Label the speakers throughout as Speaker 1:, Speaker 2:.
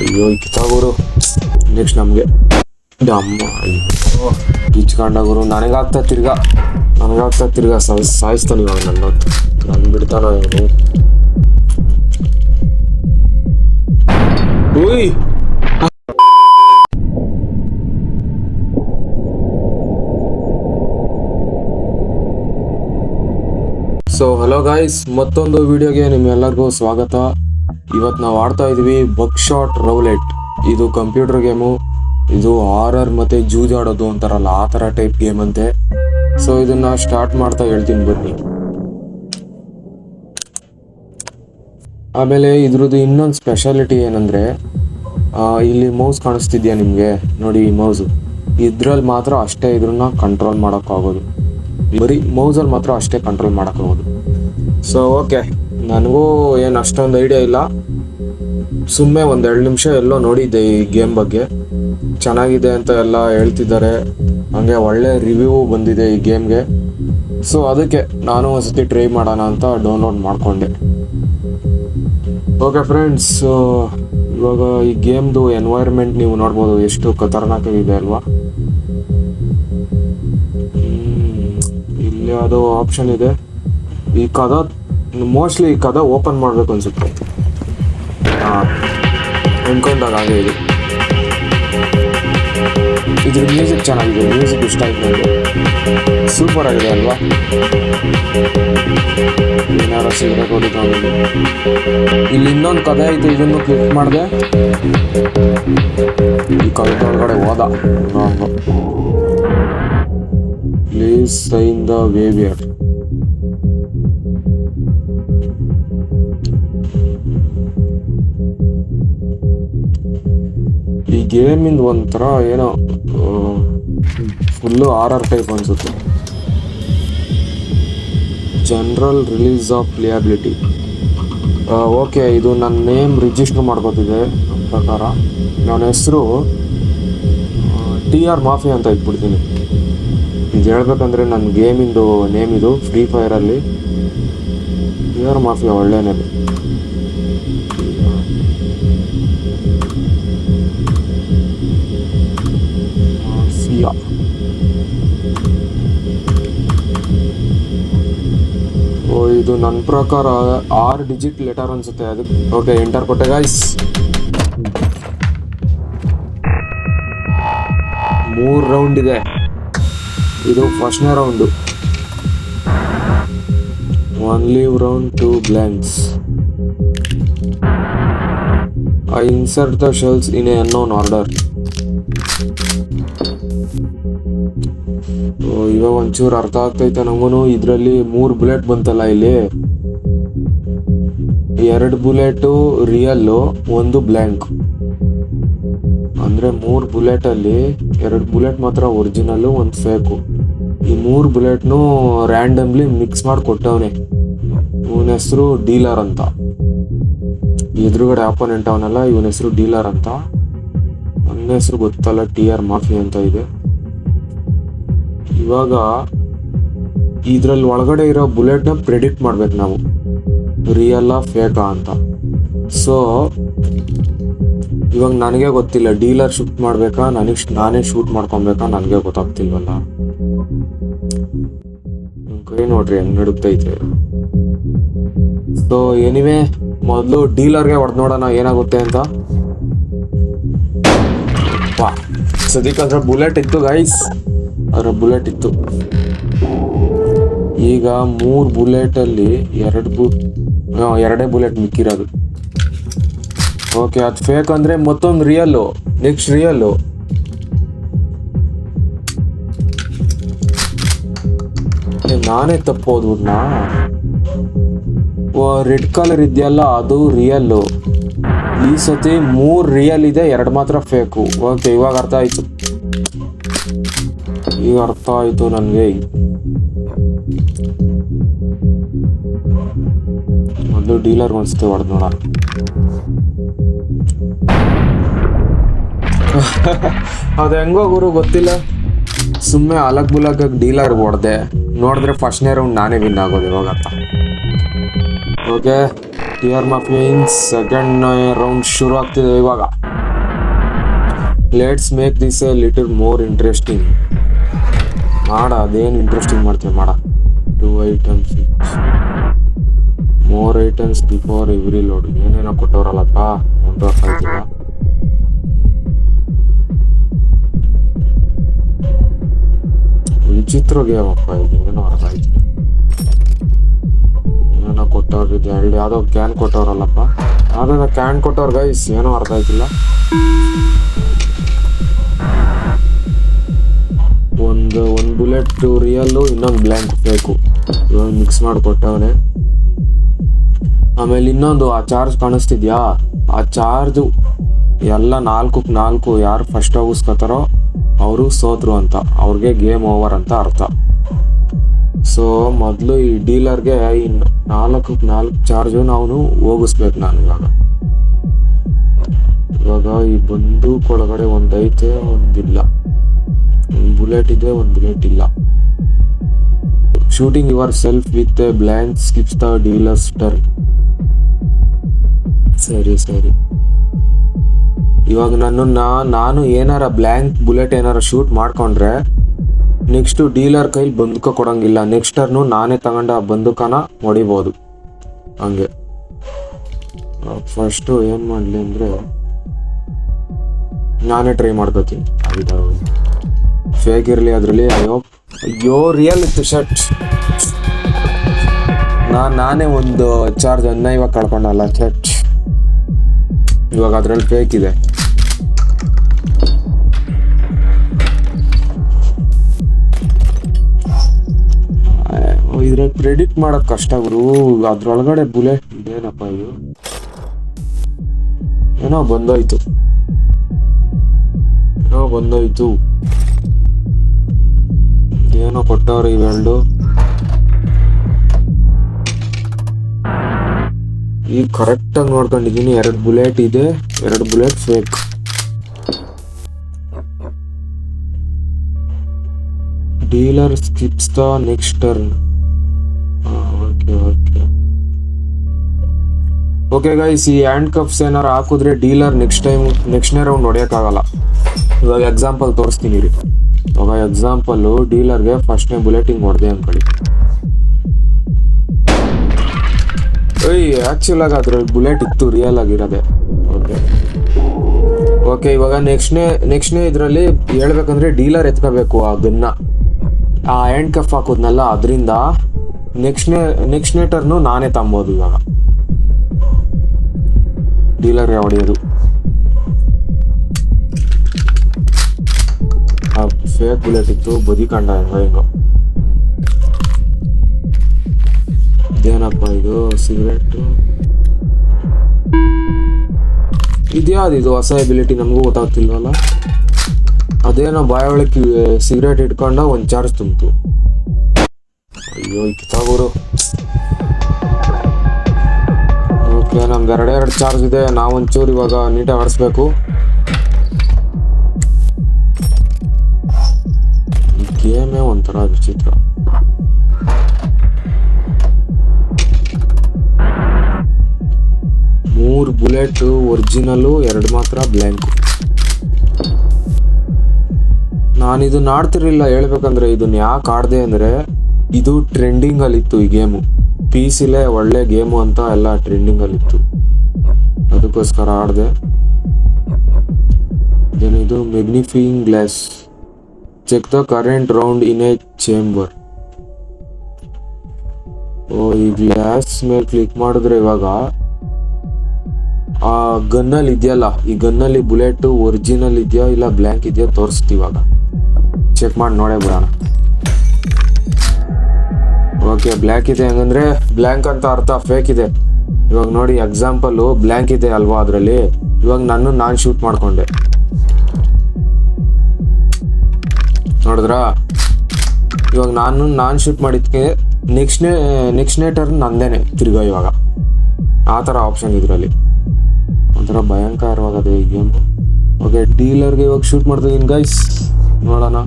Speaker 1: ಅಯ್ಯೋ ಕಿತ್ತಾಗೋರು ನೆಕ್ಸ್ಟ್ ನಮಗೆ. ಅಮ್ಮ ಅಯ್ಯೋ ಕಿಚ್ಕೊಂಡಾಗೋರು ನನಗಾಗ್ತಾ ತಿರ್ಗಾ. ನನಗಾಗ್ತಾ ತಿರ್ಗಾ ಸಾಯ್, ಸಾಯಿಸ್ತಾನೆ ಇವಾಗ ನನ್ನ ನಾನು ಬಿಡ್ತಾನ ಇವನು. ಓಯ್! ಸೊ ಹಲೋ ಗಾಯ್ಸ್ ಮತ್ತೊಂದು ವಿಡಿಯೋಗೆ ನಿಮ್ಮೆಲ್ಲರಿಗೂ ಸ್ವಾಗತ. ಇವತ್ತು ನಾವು ಆಡ್ತಾ ಇದೀವಿ ಬಕ್ ಶಾಟ್ ರೌಲೆಟ್ ಇದು ಕಂಪ್ಯೂಟರ್ ಗೇಮು ಇದು ಹಾರರ್ ಮತ್ತೆ ಜೂಜಾಡೋದು ಅಂತಾರಲ್ಲ, ಆ ಥರ ಟೈಪ್ ಗೇಮ್ ಅಂತೆ. ಸೊ ಇದನ್ನ ಸ್ಟಾರ್ಟ್ ಮಾಡ್ತಾ ಹೇಳ್ತೀನಿ ಬನ್ನಿ. ಆಮೇಲೆ ಇದ್ರದ್ದು ಇನ್ನೊಂದು ಸ್ಪೆಷಾಲಿಟಿ ಏನಂದ್ರೆ ಇಲ್ಲಿ ಮೌಸ್ ಕಾಣಿಸ್ತಿದ್ಯಾ ನಿಮಗೆ? ನೋಡಿ, ಈ ಮೌಸ್ ಇದ್ರಲ್ಲಿ ಮಾತ್ರ ಅಷ್ಟೇ ಇದ್ರನ್ನ ಕಂಟ್ರೋಲ್ ಮಾಡೋಕ್ಕಾಗೋದು. ಬರೀ ಮೌಸಲ್ಲಿ ಮಾತ್ರ ಅಷ್ಟೇ ಕಂಟ್ರೋಲ್ ಮಾಡೋಕ್ಕಾಗೋದು. ಸೊ ಓಕೆ ನನಗೂ ಏನು ಅಷ್ಟೊಂದು ಐಡಿಯಾ ಇಲ್ಲ. ಸುಮ್ಮನೆ ಒಂದು ಎರಡು ನಿಮಿಷ ಎಲ್ಲೋ ನೋಡಿದ್ದೆ ಈ ಗೇಮ್ ಬಗ್ಗೆ. ಚೆನ್ನಾಗಿದೆ ಅಂತ ಎಲ್ಲ ಹೇಳ್ತಿದ್ದಾರೆ. ಹಂಗೆ ಒಳ್ಳೆ ರಿವ್ಯೂ ಬಂದಿದೆ ಈ ಗೇಮ್ಗೆ. ಸೊ ಅದಕ್ಕೆ ನಾನು ಒಂದ್ಸತಿ ಟ್ರೈ ಮಾಡೋಣ ಅಂತ ಡೌನ್ಲೋಡ್ ಮಾಡಿಕೊಂಡೆ. ಓಕೆ ಫ್ರೆಂಡ್ಸ್ ಇವಾಗ ಈ ಗೇಮ್ದು ಎನ್ವೈರ್ಮೆಂಟ್ ನೀವು ನೋಡ್ಬೋದು. ಎಷ್ಟು ಖತರ್ನಾಕಾಗಿದೆ ಅಲ್ವಾ? ಇಲ್ಲಿ ಯಾವುದೋ ಆಪ್ಷನ್ ಇದೆ. ಈ ಕದ ಮೋಸ್ಟ್ಲಿ ಈ ಕದ ಓಪನ್ ಮಾಡಬೇಕು ಅನ್ಸುತ್ತೆ. ಇದೆ. ಇದ್ರ ಮ್ಯೂಸಿಕ್ ಚೆನ್ನಾಗಿದೆ, ಮ್ಯೂಸಿಕ್ ಇಷ್ಟ ಆಯ್ತು ನನಗೆ ಸೂಪರ್ ಆಗಿದೆ ಅಲ್ವಾ? ಏನಾರ ಸಿಗಬೇಕು ಇಲ್ಲಿ ಇನ್ನೊಂದು ಕಥೆ ಐತೆ, ಇದನ್ನು ಕ್ಲಿಕ್ ಮಾಡಿದೆ. ಈ ಕವಿತೆ ಒಳಗಡೆ ಹೋದ. ಪ್ಲೀಸ್ ಸೈನ್ ದ ವೇವಿಯರ್ ಗೇಮಿಂದ ಒಂಥರ ಏನೋ ಫುಲ್ಲು ಆರ್ ಆರ್ ಟೈಪ್ ಅನಿಸುತ್ತೆ. General release of playability okay ಇದು ನನ್ನ ನೇಮ್ ರಿಜಿಸ್ಟರ್ ಮಾಡ್ಕೋತಿದೆ ಪ್ರಕಾರ. ನನ್ನ ಹೆಸರು ಟಿ ಆರ್ ಮಾಫಿ ಅಂತ ಇಟ್ಬಿಡ್ತೀನಿ. ಇದು ಹೇಳ್ಬೇಕಂದ್ರೆ ನನ್ನ ಗೇಮಿಂದು ನೇಮ್ ಇದು ಫ್ರೀ ಫೈರಲ್ಲಿ ಟಿ ಆರ್ ಮಾಫಿಯಾ ಒಳ್ಳೆಯನೇ ಮಾಫಿಯಾ ಓ, ಇದು ನನ್ನ ಪ್ರಕಾರ ಆರು ಡಿಜಿಟ್ ಲೆಟರ್ ಅನ್ಸುತ್ತೆ. ಅದಕ್ಕೆ ಓಕೆ, ಎಂಟರ್ ಕೊಟ್ಟೆ ಗಾಯ್ಸ್ ಮೂರು ರೌಂಡ್ ಇದೆ. ಇದು ಫಸ್ಟ್ನೇ round one live round two blanks I insert the shells in a unknown order ಇವಾಗ ಒಂಚೂರು ಅರ್ಥ ಆಗ್ತೈತೆ ನಮಗೂ ಇದರಲ್ಲಿ ಮೂರು ಬುಲೆಟ್ ಬಂತಲ್ಲ ಇಲ್ಲಿ. ಎರಡು ಬುಲೆಟು ರಿಯಲ್ಲು, ಒಂದು ಬ್ಲ್ಯಾಂಕ್. ಅಂದ್ರೆ ಮೂರು ಬುಲೆಟ್ ಅಲ್ಲಿ ಎರಡು ಬುಲೆಟ್ ಮಾತ್ರ ಒರಿಜಿನಲ್ಲು, ಒಂದು ಫೇಕು. ಈ ಮೂರು ಬುಲೆಟ್ನು ರ್ಯಾಂಡಮ್ಲಿ ಮಿಕ್ಸ್ ಮಾಡಿ ಕೊಟ್ಟವನೆ. ಇವನ ಹೆಸರು ಡೀಲರ್ ಅಂತ. ಎದುರುಗಡೆ ಆಪೋನೆಂಟ್ ಅವನಲ್ಲ, ಇವನ ಹೆಸರು ಡೀಲರ್ ಅಂತ. ನನ್ನ ಹೆಸರು ಗೊತ್ತಲ್ಲ, ಟಿ ಆರ್ ಮಾಫಿ ಅಂತ ಇದೆ. ಇವಾಗ ಇದ್ರಲ್ಲಿ ಒಳಗಡೆ ಇರೋ ಬುಲೆಟ್ನ ಪ್ರೆಡಿಕ್ಟ್ ಮಾಡ್ಬೇಕು ನಾವು. ರಿಯಲ್ ಫೇಕಾ ಅಂತ. ಸೊ ಇವಾಗ ನನಗೆ ಗೊತ್ತಿಲ್ಲ, ಡೀಲರ್ ಶೂಟ್ ಮಾಡ್ಬೇಕಾ, ನನಗೆ ನಾನೇ ಶೂಟ್ ಮಾಡ್ಕೊಬೇಕಾ, ನನಗೆ ಗೊತ್ತಾಗ್ತಿಲ್ವಲ್ಲ. ಕೈ ನೋಡ್ರಿ ಹೆಂಗ್ ನಡುಗ್ತೈತೆ ಸೊ ಎನಿವೆ ಮೊದಲು ಡೀಲರ್ಗೆ ಹೊಡೆದ್ ನೋಡೋಣ, ಏನಾಗುತ್ತೆ ಅಂತ. ಸದ್ಯಕ್ಕೆ ಬುಲೆಟ್ ಇತ್ತು ಗೈಸ್ ಅದ್ರ ಬುಲೆಟ್ ಇತ್ತು. ಈಗ ಮೂರು ಬುಲೆಟ್ ಅಲ್ಲಿ ಎರಡು ಬು ಎರಡೇ ಬುಲೆಟ್ ಮಿಕ್ಕಿರೋದು. ಓಕೆ ಅದು ಫೇಕ್ ಅಂದ್ರೆ ಮತ್ತೊಂದು ರಿಯಲ್ಲು ನೆಕ್ಸ್ಟ್ ರಿಯಲ್ಲು ನಾನೇ ತಪ್ಪೋದ್ಬಿಟ್ನಾ? ರೆಡ್ ಕಲರ್ ಇದೆಯಲ್ಲ, ಅದು ರಿಯಲ್ಲು ಈ ಸತಿ ಮೂರು ರಿಯಲ್ ಇದೆ, ಎರಡು ಮಾತ್ರ ಫೇಕು ಓಕೆ ಇವಾಗ ಅರ್ಥ ಆಯ್ತು. ಈಗ ಅರ್ಥ ಆಯ್ತು ನನಗೆ. ಮೊದಲು ಡೀಲರ್ ಒಂದ್ಸತಿ ಹೊಡೆದ್ ನೋಡ. ಅದು ಹೆಂಗೋ ಗುರು ಗೊತ್ತಿಲ್ಲ. ಸುಮ್ಮನೆ ಅಲಗ್ ಬುಲಗ್ ಡೀಲರ್ ಹೊಡೆದೆ. ನೋಡಿದ್ರೆ ಫಸ್ಟ್ನೇ ರೌಂಡ್ ನಾನೇ ವಿನ್ ಆಗೋದು ಇವಾಗ ಅರ್ಥ okay T R muffins second round ಶುರು ಆಗ್ತಿದೆ ಇವಾಗ. Let's make this a little more interesting ಮಾಡ, ಅದೇನು ಇಂಟ್ರೆಸ್ಟಿಂಗ್ ಮಾಡ್ತೀವಿ ಮಾಡ. Two items more items before every load ಏನೇನೋ ಕೊಟ್ಟವ್ರಲ್ಲಪ್ಪ, ಒಂದು ಅರ್ಥ ಆಯ್ತಿಲ್ಲ. ವಿಚಿತ್ರ ಗೇಮಪ್ಪ ಇದು ಏನೋ ಅರ್ಥ ಆಯ್ತು. ಏನೇನೋ ಕೊಟ್ಟವ್ರು ಅಲ್ಲಿ ಯಾವುದೋ ಕ್ಯಾನ್ ಕೊಟ್ಟವ್ರಲ್ಲಪ್ಪ. ಅದನ್ನ ಕ್ಯಾನ್ ಕೊಟ್ಟವ್ರ ಗೈಸ್ ಏನೋ ಅರ್ಥ ಆಯ್ತಿಲ್ಲ. ಬುಲೆಟ್ ರಿಯಲ್ಲು ಇನ್ನೊಂದು ಬ್ಲ್ಯಾಂಕ್ ಬೇಕು. ಇವಾಗ ಮಿಕ್ಸ್ ಮಾಡಿಕೊಟ್ಟವನೆ ಆಮೇಲೆ ಇನ್ನೊಂದು, ಆ ಚಾರ್ಜ್ ಕಾಣಿಸ್ತಿದ್ಯಾ? ಆ ಚಾರ್ಜ್ ಎಲ್ಲ ನಾಲ್ಕಕ್ಕೆ ನಾಲ್ಕು ಯಾರು ಫಸ್ಟ್ ಹೋಗಿಸ್ಕೊತಾರೋ ಅವರು ಸೋತರು ಅಂತ. ಅವ್ರಿಗೆ ಗೇಮ್ ಓವರ್ ಅಂತ ಅರ್ಥ. ಸೊ ಮೊದಲು ಈ ಡೀಲರ್ಗೆ ಈ ನಾಲ್ಕು ನಾಲ್ಕು ಚಾರ್ಜು ನಾವು ಹೋಗಿಸ್ಬೇಕು ನಾನು ಇವಾಗ. ಇವಾಗ ಈ ಬಂದೂಕ್ ಒಳಗಡೆ ಒಂದೈತೆ ಒಂದಿಲ್ಲ. ಒಂದು ಬುಲೆಟ್ ಇದೆ ಒಂದು ಬುಲೆಟ್ ಇಲ್ಲ. Shooting yourself with a blank skips the dealer's turn ಸರಿ ಸರಿ. ಇವಾಗ ನಾನು ನಾನು ಏನಾರ ಬ್ಲ್ಯಾಂಕ್ ಬುಲೆಟ್ ಏನಾರ ಶೂಟ್ ಮಾಡ್ಕೊಂಡ್ರೆ ನೆಕ್ಸ್ಟ್ ಡೀಲರ್ ಕೈಲಿ ಬಂದೂಕ ಕೊಡಂಗಿಲ್ಲ. ನೆಕ್ಸ್ಟ್ ಟರ್ನು ನಾನೇ ತಗೊಂಡ ಬಂದೂಕನ ಹೊಡಿಬೋದು. ಹಂಗೆ. ಫಸ್ಟು ಏನು ಮಾಡಲಿ ಅಂದರೆ ನಾನೇ ಟ್ರೈ ಮಾಡ್ಕೋತೀನಿ. ಫೇಕ್ ಇರಲಿ ಅದರಲ್ಲಿ? ಅಯ್ಯೋ. ಅಯ್ಯೋ ರಿಯಲ್ ಇತ್ತು ಶರ್ಟ್ ನಾನು, ನಾನೇ ಒಂದು ಚಾರ್ಜ್ ಅನ್ನ ಇವಾಗ ಕಳ್ಕೊಂಡಲ್ಲ ಶರ್ಟ್ ಇವಾಗ ಅದರಲ್ಲಿ ಫೇಕ್ ಇದೆ. ಇದ್ರಲ್ಲಿ ಪ್ರೆಡಿಕ್ಟ್ ಮಾಡೋದು ಕಷ್ಟ ಗುರು. ಅದ್ರೊಳಗಡೆ ಬುಲೆಟ್ ಇದೇನಪ್ಪ ಇದು? ಏನೋ ಬಂದೋಯ್ತು. ಏನೋ ಬಂದೋಯ್ತು. ಏನೋ ಕೊಟ್ಟವ್ರೆ ಇವೆರಡು ಈಗ ಕರೆಕ್ಟಾಗಿ ನೋಡ್ಕೊಂಡಿದ್ದೀನಿ ಎರಡು ಬುಲೆಟ್ ಇದೆ, ಎರಡು bullet fake dealer skips the next turn okay okay okay guys ಈ ಹ್ಯಾಂಡ್ ಕಪ್ಸ್ ಏನಾರು ಹಾಕಿದ್ರೆ ಡೀಲರ್ ನೆಕ್ಸ್ಟ್ ಟೈಮ್ ನೆಕ್ಸ್ಟ್ನೇ ರೌಂಡ್ ಹೊಡೆಯೋಕ್ಕಾಗಲ್ಲ. ಇವಾಗ ಎಕ್ಸಾಂಪಲ್ ತೋರಿಸ್ತೀನಿ ರೀ ಎಕ್ಸಾಂಪಲ್ಲು ಡೀಲರ್ಗೆ ಫಸ್ಟ್ನೇ ಬುಲೆಟಿಂಗ್ ಹೊಡೆದೆ ಅನ್ಕೊಳ್ಳಿ. ಏಯ್ ಆ್ಯಕ್ಚುಲ್ ಆಗಿ ಅದ್ರಲ್ಲಿ ಬುಲೆಟ್ ಇತ್ತು ರಿಯಲ್ ಆಗಿರೋದೆ ಓಕೆ ಓಕೆ ಇವಾಗ ನೆಕ್ಸ್ಟ್ನೇ ನೆಕ್ಸ್ಟ್ನೇ ಇದರಲ್ಲಿ ಹೇಳ್ಬೇಕಂದ್ರೆ ಡೀಲರ್ ಎತ್ಕೋಬೇಕು ಅದನ್ನ. ಆ ಹ್ಯಾಂಡ್ ಕಫ್ ಹಾಕೋದ್ನಲ್ಲ, ಅದರಿಂದ ನೆಕ್ಸ್ಟ್ನೇ ನೆಕ್ಸ್ಟ್ನೇ ಟರ್ನು ನಾನೇ ತಂಬೋದು ಇವಾಗ. ಡೀಲರ್ಗೆ ಹೊಡೆಯೋದು. ಆ ಫೇಕ್ ಬುಲೆಟ್ ಇತ್ತು ಬದಿ ಕಂಡ ಹೆಂಗೋ ಹೆಂಗೋ. ಇದೇನಪ್ಪ ಇದು? ಸಿಗರೆಟ್. ಇದ್ಯಾವ್ದು ಇದು ಹೊಸ ಎಬಿಲಿಟಿ ನಮಗೂ ಗೊತ್ತಾಗ್ತಿಲ್ವಲ್ಲ? ಅದೇನೋ ಬಾಯ ಒಳಗೆ ಸಿಗರೇಟ್ ಇಟ್ಕೊಂಡ ಒಂದು ಚಾರ್ಜ್ ತುಂಬಿತು. ಅಯ್ಯೋ, ಈ ಕಿತಾಗೋರು ಓಕೆ ನಮ್ದು ಎರಡೆರಡು ಎರಡು ಚಾರ್ಜ್ ಇದೆ. ನಾವೊಂಚೂರು ಇವಾಗ ನೀಟಾಗಿ ಆಡಿಸ್ಬೇಕು. ಗೇಮೇ ಒಂಥರ ವಿಚಿತ್ರ. ಮೂರು ಬುಲೆಟ್ ಒರಿಜಿನಲ್ಲು ಎರಡು ಮಾತ್ರ ಬ್ಲ್ಯಾಂಕ್. ನಾನು ಇದನ್ನ ಆಡ್ತಿರ್ಲಿಲ್ಲ, ಹೇಳ್ಬೇಕಂದ್ರೆ ಇದನ್ನ ಯಾಕೆ ಆಡ್ದೆ ಅಂದ್ರೆ ಇದು ಟ್ರೆಂಡಿಂಗ್ ಅಲ್ಲಿ ಇತ್ತು ಈ ಗೇಮು. ಪಿ ಸಿಲೇ ಒಳ್ಳೆ ಗೇಮು ಅಂತ ಎಲ್ಲ ಟ್ರೆಂಡಿಂಗ್ ಅಲ್ಲಿ ಇತ್ತು ಅದಕ್ಕೋಸ್ಕರ ಆಡ್ದೆ. ಇದು magnifying glass check the current round in a chamber ಓ, ಈ ಗ್ಲಾಸ್ ಮೇಲೆ ಕ್ಲಿಕ್ ಮಾಡಿದ್ರೆ ಇವಾಗ ಆ ಗನ್ನಲ್ಲಿ ಇದೆಯಲ್ಲ, ಈ ಗನ್ನಲ್ಲಿ ಬುಲೆಟ್ ಒರಿಜಿನಲ್ ಇದೆಯಾ ಇಲ್ಲ ಬ್ಲ್ಯಾಂಕ್ ಇದೆಯಾ ತೋರಿಸ್ತೀವಿ ಇವಾಗ. ಚೆಕ್ ಮಾಡಿ ನೋಡೇ ಬಿಡೋಣ. ಓಕೆ ಬ್ಲ್ಯಾಕ್ ಇದೆ ಹಂಗಂದ್ರೆ ಬ್ಲ್ಯಾಂಕ್ ಅಂತ ಅರ್ಥ ಫೇಕ್ ಇದೆ. ಇವಾಗ ನೋಡಿ ಎಕ್ಸಾಂಪಲ್ ಬ್ಲ್ಯಾಂಕ್ ಇದೆ ಅಲ್ವಾ ಅದರಲ್ಲಿ? ಇವಾಗ ನಾನು ನಾನು ಶೂಟ್ ಮಾಡ್ಕೊಂಡೆ. ನೋಡಿದ್ರಾ? ಇವಾಗ ನಾನು ನಾನು ಶೂಟ್ ಮಾಡಿದ್ಕೆ ನೆಕ್ಸ್ಟ್ನೇ ನೆಕ್ಸ್ಟ್ನೇ ಟರ್ನ್ ನಂದೇನೆ ತಿರ್ಗಾ ಇವಾಗ. ಆ ಥರ ಆಪ್ಷನ್ ಇದರಲ್ಲಿ. ಒಂಥರ ಭಯಂಕರವಾಗದೆ ಈ ಗೇಮ್ ಓಕೆ ಡೀಲರ್ಗೆ ಇವಾಗ ಶೂಟ್ ಮಾಡ್ತಿದ್ದೀನಿ ಗೈಸ್ ನೋಡೋಣ.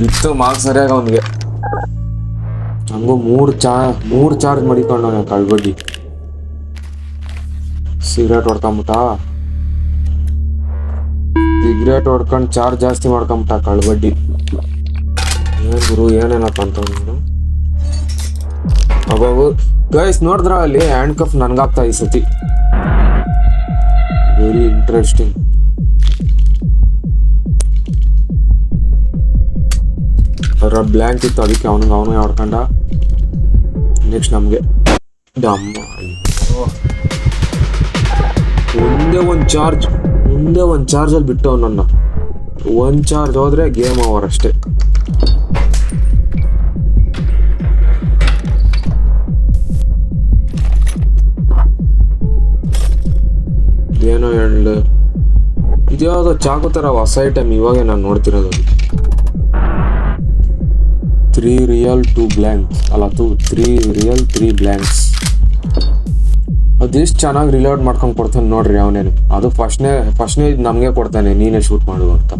Speaker 1: ಬಿತ್ತು ಮಾರ್ಕ್ಸ್ ಸರಿಯಾಗ ಅವನಿಗೆ. ಹಂಗೂ ಮೂರು ಚಾ, ಮೂರು ಚಾರ್ಜ್ ಮಾಡಿಕೊಂಡು ಕಳ್ಬಡ್ಡಿ. ಸಿಗರೇಟ್ ಹೊಡ್ಕೊಂಬಿಟ್ಟ. ಸಿಗರೇಟ್ ಹೊಡ್ಕೊಂಡು ಚಾರ್ಜ್ ಜಾಸ್ತಿ ಮಾಡ್ಕೊಂಬಿಟ್ಟ ಕಳ್ಬಡ್ಡಿ. ಏನ್ ಗುರು, ಏನೇನಪ್ಪ ಅಂತ ಅಬ್ಬಾಬು ಗೈಸ್ ನೋಡಿದ್ರ ಅಲ್ಲಿ ಹ್ಯಾಂಡ್ ಕಫ್ ನನ್ಗಾಗ್ತಾ ಈ ಸತಿ? ವೆರಿ ಇಂಟ್ರೆಸ್ಟಿಂಗ್ ಅವರ ಬ್ಲ್ಯಾಂಕ್ ಇತ್ತು, ಅದಕ್ಕೆ ಅವನಿಗೆ ಅವನು ಹೊಡ್ಕೊಂಡ. ನೆಕ್ಸ್ಟ್ ನಮಗೆ. ಡಮ್ಮ. ಒಂದೇ ಒಂದು ಚಾರ್ಜ್. ಒಂದೇ ಒಂದು ಚಾರ್ಜಲ್ಲಿ ಬಿಟ್ಟು ನನ್ನ. ಒಂದು ಚಾರ್ಜ್ ಹೋದ್ರೆ ಗೇಮ್ ಓವರ್ ಅಷ್ಟೇ. ಏನೋ ಹೇಳು ಇದ್ಯಾವುದೋ ಚಾಕು ಥರ ಹೊಸ ಐಟಮ್ ಇವಾಗೆ ನಾನು ನೋಡ್ತಿರೋದು ತ್ರೀ ರಿಯಲ್ ಟೂ ಬ್ಲ್ಯಾಂಕ್ಸ್ ಅಲ್ಲ two three real three blanks ಅದೆಷ್ಟು ಚೆನ್ನಾಗಿ ರಿಲೋಡ್ ಮಾಡ್ಕೊಂಡು ಕೊಡ್ತಾನೆ ನೋಡ್ರಿ ಅವನೇನು. ಅದು ಫಸ್ಟ್ನೇ ಫಸ್ಟ್ನೇ ನಮಗೆ ಕೊಡ್ತಾನೆ, ನೀನೇ ಶೂಟ್ ಮಾಡು ಅಂತ.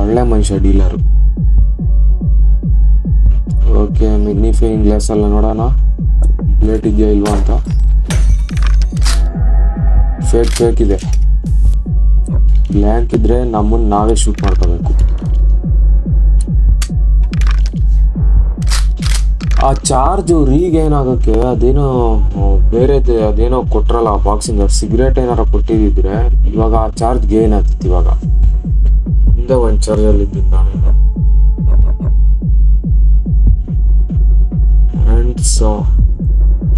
Speaker 1: ಒಳ್ಳೆ ಮನುಷ್ಯ ಡೀಲರು ಓಕೆ ಮ್ಯಾಗ್ನಿಫೈಯಿಂಗ್ ಗ್ಲಾಸ್ ಎಲ್ಲ ನೋಡೋಣ. ಬ್ಲೇಟ್ ಇದೆಯಾ ಇಲ್ವಾ ಅಂತ. ಫೇಕ್ ಫೇಕ್ ಇದೆ. ಬ್ಲ್ಯಾಂಕ್ ಇದ್ರೆ ನಮ್ಮನ್ನ ನಾವೇ ಶೂಟ್ ಮಾಡ್ಕೋಬೇಕು. ಆ ಚಾರ್ಜ್ ರೀಗ್ ಏನಾಗಕ್ಕೆ, ಅದೇನೋ ಬೇರೆ ಅದೇನೋ ಕೊಟ್ರಲ್ಲ ಬಾಕ್ಸಿಂಗ್ ಸಿಗರೇಟ್ ಏನಾರ ಕೊಟ್ಟಿದ್ದಿದ್ರೆ ಇವಾಗ ಆ ಚಾರ್ಜ್ ಗೇನ್ ಆಗ್ತಿತ್ತು ಇವಾಗ. ಹಿಂದೆ ಒಂದು ಚಾರ್ಜಲ್ಲಿ ಇದ್ದೀನಿ ನಾನು. ಸಾ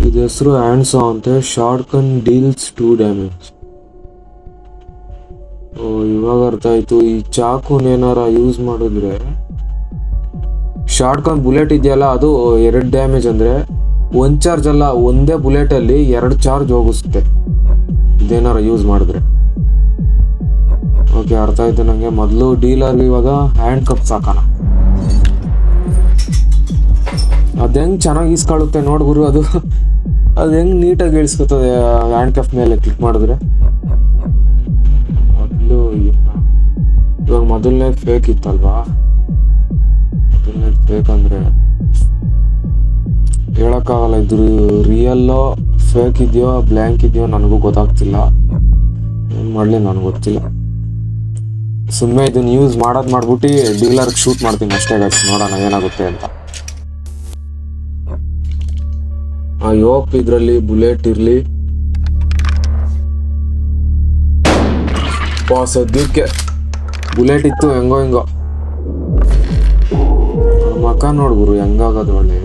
Speaker 1: ಇದು ಹೆಸರು ಹ್ಯಾಂಡ್ ಸಾ ಅಂತೆ ಶಾರ್ಟ್ಕನ್ ಡೀಲ್ಸ್ ಟೂ ಡ್ಯಾಮೇಜ್ ಇವಾಗ ಅರ್ಥ ಆಯ್ತು. ಈ ಚಾಕುನ ಏನಾರ ಯೂಸ್ ಮಾಡಿದ್ರೆ ಶಾರ್ಟ್ ಗನ್ ಬುಲೆಟ್ ಇದೆಯಲ್ಲ, ಅದು ಎರಡು ಡ್ಯಾಮೇಜ್ ಅಂದ್ರೆ ಒಂದು ಚಾರ್ಜ್ ಅಲ್ಲ, ಒಂದೇ ಬುಲೆಟ್ ಅಲ್ಲಿ ಎರಡು ಚಾರ್ಜ್ ಹೋಗಿಸುತ್ತೆ ಇದೇನಾರ ಯೂಸ್ ಮಾಡಿದ್ರೆ. ಓಕೆ ಅರ್ಥ ಆಯ್ತು ನನಗೆ ಮೊದಲು ಡೀಲರ್ ಇವಾಗ ಹ್ಯಾಂಡ್ ಕಪ್ ಸಾಕೋಣ ಅದು ಹೆಂಗೆ ಚೆನ್ನಾಗಿ ಈಸ್ಕೊಳ್ಳುತ್ತೆ ನೋಡ್ ಗುರು, ಅದು ಅದು ಹೆಂಗ್ ನೀಟಾಗಿ ಇಳಿಸ್ಕೊತದೆ ಹ್ಯಾಂಡ್ ಕಪ್ ಮೇಲೆ ಕ್ಲಿಕ್ ಮಾಡಿದ್ರೆ. ಮೊದಲು ಇವಾಗ ಮೊದಲನೇ ಫೇಕ್ ಇತ್ತಲ್ವಾ? ಫೇಕ್ ಅಂದ್ರೆ ಹೇಳಕ್ಕಾಗಲ್ಲ, ಇದು ರಿಯಲ್ಲೋ ಫೇಕ್ ಇದೆಯೋ ಬ್ಲ್ಯಾಂಕ್ ಇದೆಯೋ ನನಗೂ ಗೊತ್ತಾಗ್ತಿಲ್ಲ. ಏನು ಮಾಡ್ಲಿ ನನಗೆ ಗೊತ್ತಿಲ್ಲ. ಸುಮ್ಮನೆ ಇದನ್ನ ಯೂಸ್ ಮಾಡೋದು ಮಾಡ್ಬಿಟ್ಟು ಡೀಲರ್ಗೆ ಶೂಟ್ ಮಾಡ್ತೀನಿ ಅಷ್ಟೇ ಗಾಯ್ಸ್ ನೋಡೋಣ ಏನಾಗುತ್ತೆ ಅಂತ. ಆ ಯೋಪ್ ಇದರಲ್ಲಿ ಬುಲೆಟ್ ಇರ್ಲಿ. ಸದ್ಯಕ್ಕೆ ಬುಲೆಟ್ ಇತ್ತು ಹೆಂಗೋ ಹೆಂಗೋ. ಅವ್ನ್ ನೋಡ್ಬಿರು ಹೆಂಗಾಗದು ಒಳ್ಳೆ?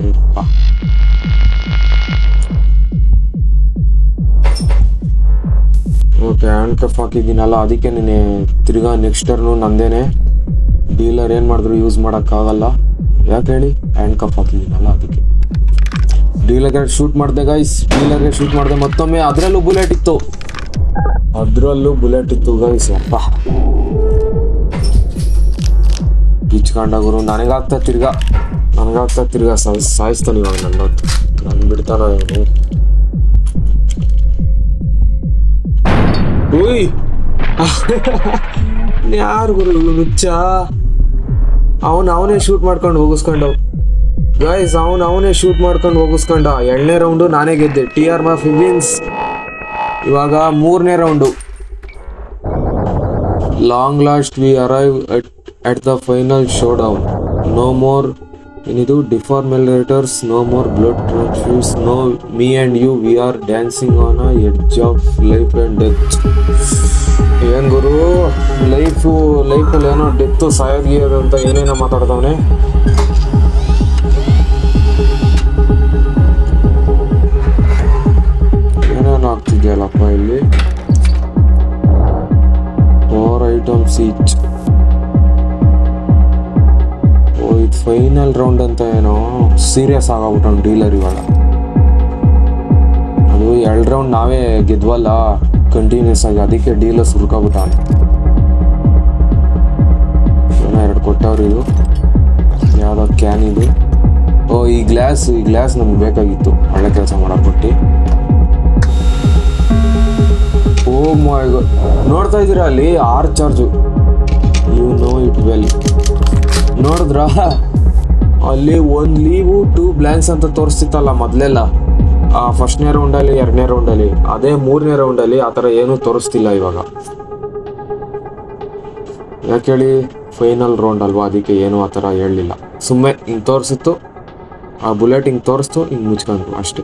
Speaker 1: ಓಕೆ ಹ್ಯಾಂಡ್ ಕಫ್ ಹಾಕಿದ್ದೀನಲ್ಲ, ಅದಕ್ಕೆ ನೀನೆ ತಿರ್ಗಾ ನೆಕ್ಸ್ಟ್ ಟರ್ನು ನಂದೇನೆ. ಡೀಲರ್ ಏನು ಮಾಡಿದ್ರು ಯೂಸ್ ಮಾಡೋಕ್ಕಾಗಲ್ಲ. ಯಾಕೆ ಹೇಳಿ? ಹ್ಯಾಂಡ್ ಕಫ್ ಹಾಕಿದ್ದೀನಲ್ಲ, ಅದಕ್ಕೆ. ಡೀಲರ್ಗೆ ಶೂಟ್ ಮಾಡಿದೆ ಗೈಸ್ ಡೀಲರ್ಗೆ ಶೂಟ್ ಮಾಡಿದೆ, ಮತ್ತೊಮ್ಮೆ ಅದರಲ್ಲೂ ಬುಲೆಟ್ ಇತ್ತು. ಅದರಲ್ಲೂ ಬುಲೆಟ್ ಇತ್ತು ಗೈಸ್ ಅಪ್ಪ ಕಿಚ್ಕೊಂಡ ಗುರು, ನನಗಾಗ್ತಾ ತಿರ್ಗಾ. ನನಗಾಗ್ತಾ ತಿರ್ಗಾ ಸಾಯ್ ಸಾಯಿಸ್ತಾನೆ ಇವಾಗ ನನ್ನ ನನ್ ಬಿಡ್ತಾನ ಇವನು ಓಯ್ ಯಾರು ಗುರು ನುಚ್ಚ ಅವನು ಅವನೇ ಶೂಟ್ ಮಾಡ್ಕೊಂಡು ಹೋಗಿಸ್ಕೊಂಡು ಗೈಸ್, ಅವನು ಅವನೇ ಶೂಟ್ ಮಾಡ್ಕೊಂಡು ಹೋಗಿಸ್ಕೊಂಡ ಎರಡನೇ ರೌಂಡು ನಾನೇ ಗೆದ್ದೆ ಟಿ ಆರ್ ಮಾ ವಿನ್ಸ್ ಇವಾಗ ಮೂರನೇ round. Long last we arrive at at the final showdown no more ಏನಿದು defibrillators no more blood transfuse no me and you we are dancing on a edge of life and death ಏನ್ ಗುರು? Life ಲೈಫಲ್ಲಿ ಏನೋ ಡೆತ್ತು ಸಾಯೋದು ಅಂತ ಏನೇನೋ ಮಾತಾಡ್ತಾವನೆ ಏನೇನೋ ಆಗ್ತಿದೆಯಲ್ಲಪ್ಪ ಇಲ್ಲಿ? Four items each final round ಅಂತ ಏನೋ ಸೀರಿಯಸ್ ಆಗೋಗ್ಬಿಟ್ಟು ಡೀಲರ್ ಇವಾಗ. ಅದು ಎರಡು ರೌಂಡ್ ನಾವೇ ಗೆದ್ವಲ್ಲ ಕಂಟಿನ್ಯೂಸ್ ಆಗಿ ಅದಕ್ಕೆ ಡೀಲರ್ ಸುರ್ಕೊಬಿಟ್ಟಾನೆ ಏನೋ ಎರಡು ಕೊಟ್ಟವ್ರು ಇದು. ಯಾವುದೋ ಕ್ಯಾನ್ ಇದು. ಓ, ಈ ಗ್ಲಾಸ್ ಈ ಗ್ಲಾಸ್ ನಮ್ಗೆ ಬೇಕಾಗಿತ್ತು. ಒಳ್ಳೆ ಕೆಲಸ ಮಾಡಕ್ ಕೊಟ್ಟು ಓ ಮೈ ನೋಡ್ತಾ ಇದ್ದೀರಾ ಅಲ್ಲಿ? R charge you know it well ನೋಡಿದ್ರ? ಅಲ್ಲಿ ಒಂದು ಲೀವು ಟೂ ಬ್ಲ್ಯಾಂಕ್ಸ್ ಅಂತ ತೋರಿಸ್ತಿತ್ತಲ್ಲ ಮೊದಲೆಲ್ಲ. ಆ ಫಸ್ಟ್ನೇ ರೌಂಡಲ್ಲಿ ಎರಡನೇ ರೌಂಡಲ್ಲಿ ಅದೇ ಮೂರನೇ ರೌಂಡಲ್ಲಿ ಆ ಥರ ಏನೂ ತೋರಿಸ್ತಿಲ್ಲ ಇವಾಗ. ಯಾಕೆ ಹೇಳಿ? ಫೈನಲ್ ರೌಂಡ್ ಅಲ್ವಾ? ಅದಕ್ಕೆ ಏನು ಆ ಥರ ಹೇಳಲಿಲ್ಲ. ಸುಮ್ಮನೆ ಹಿಂಗೆ ತೋರಿಸಿತ್ತು. ಆ ಬುಲೆಟ್ ಹಿಂಗೆ ತೋರಿಸ್ತು, ಹಿಂಗೆ ಮುಚ್ಕೊಂಡ್ರು ಅಷ್ಟೇ.